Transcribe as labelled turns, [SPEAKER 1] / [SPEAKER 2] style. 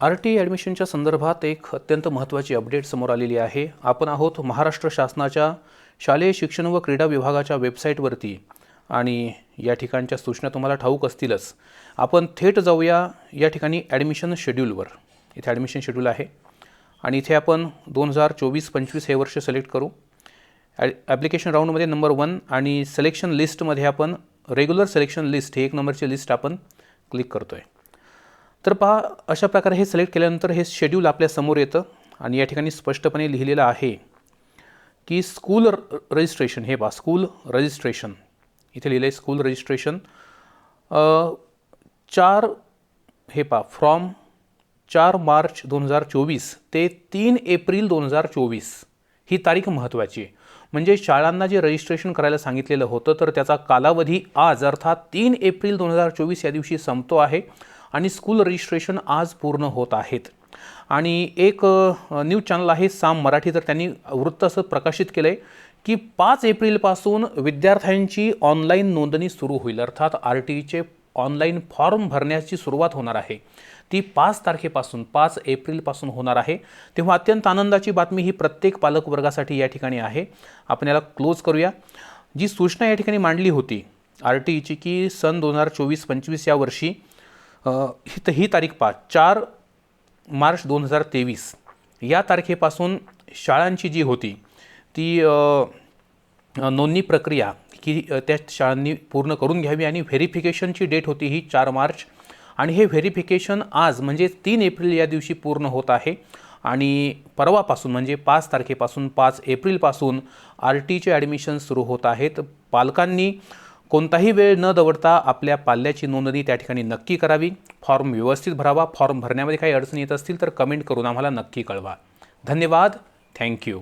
[SPEAKER 1] R T ॲडमिशनच्या संदर्भात एक अत्यंत महत्त्वाची अपडेट समोर आलेली आहे. आपण आहोत महाराष्ट्र शासनाच्या शालेय शिक्षण व क्रीडा विभागाच्या वेबसाईटवरती. आणि या ठिकाणच्या सूचना तुम्हाला ठाऊक असतीलच. आपण थेट जाऊया या ठिकाणी ॲडमिशन शेड्यूलवर. इथे ॲडमिशन शेड्यूल आहे. आणि इथे आपण दोन हजार चोवीस पंचवीस हे वर्ष सिलेक्ट करू. ॲ ॲप्लिकेशन राऊंडमध्ये नंबर वन आणि सिलेक्शन लिस्टमध्ये आपण रेग्युलर सिलेक्शन लिस्ट ही एक नंबरची लिस्ट आपण क्लिक करतो आहे तर पहा अशा प्रकारे हे सिलेक्ट केल्यानंतर हे शेड्यूल आपल्यासमोर येतं आणि या ठिकाणी स्पष्टपणे लिहिलेलं आहे की स्कूल र रजिस्ट्रेशन हे पहा स्कूल रजिस्ट्रेशन इथे लिहिलं आहे स्कूल रजिस्ट्रेशन चार हे पहा फ्रॉम चार मार्च दोन हजार चोवीस ते तीन एप्रिल दोन हजार चोवीस ही तारीख महत्त्वाची आहे. म्हणजे शाळांना जे रजिस्ट्रेशन करायला सांगितलेलं होतं तर त्याचा कालावधी आज अर्थात तीन एप्रिल दोन हजार चोवीस या दिवशी संपतो आहे. आणि स्कूल रजिस्ट्रेशन आज पूर्ण होत आहेत. आणि एक न्यूज चॅनल आहे साम मराठी. तर त्यांनी वृत्त असं प्रकाशित केलं आहे की पाच एप्रिलपासून विद्यार्थ्यांची ऑनलाईन नोंदणी सुरू होईल. अर्थात आर टी ईचे ऑनलाईन फॉर्म भरण्याची सुरुवात होणार आहे. ती पाच तारखेपासून पाच एप्रिलपासून होणार आहे. तेव्हा अत्यंत आनंदाची बातमी ही प्रत्येक पालक वर्गासाठी या ठिकाणी आहे. आपण याला क्लोज करूया. जी सूचना या ठिकाणी मांडली होती आर टी ईची की सन दोन हजार चोवीस पंचवीस या वर्षी ही ही तारीख पहा चार मार्च दोन हजार तेवीस. या तारखेपासून शाळांची जी होती ती नोंदणी प्रक्रिया की त्या शाळांनी पूर्ण करून घ्यावी आणि व्हेरिफिकेशनची डेट होती ही चार मार्च. आणि हे व्हेरिफिकेशन आज म्हणजे तीन एप्रिल या दिवशी पूर्ण होत आहे. आणि परवापासून म्हणजे पाच तारखेपासून पाच एप्रिलपासून आर टीचे ॲडमिशन सुरू होत आहेत. पालकांनी कोणताही वेळ न दवडता आपल्या पाल्याची नोंदणी त्या ठिकाणी नक्की करावी. फॉर्म व्यवस्थित भरावा. फॉर्म भरण्यामध्ये काही अडचणी येत असतील तर कमेंट करून आम्हाला नक्की कळवा. धन्यवाद. थँक्यू.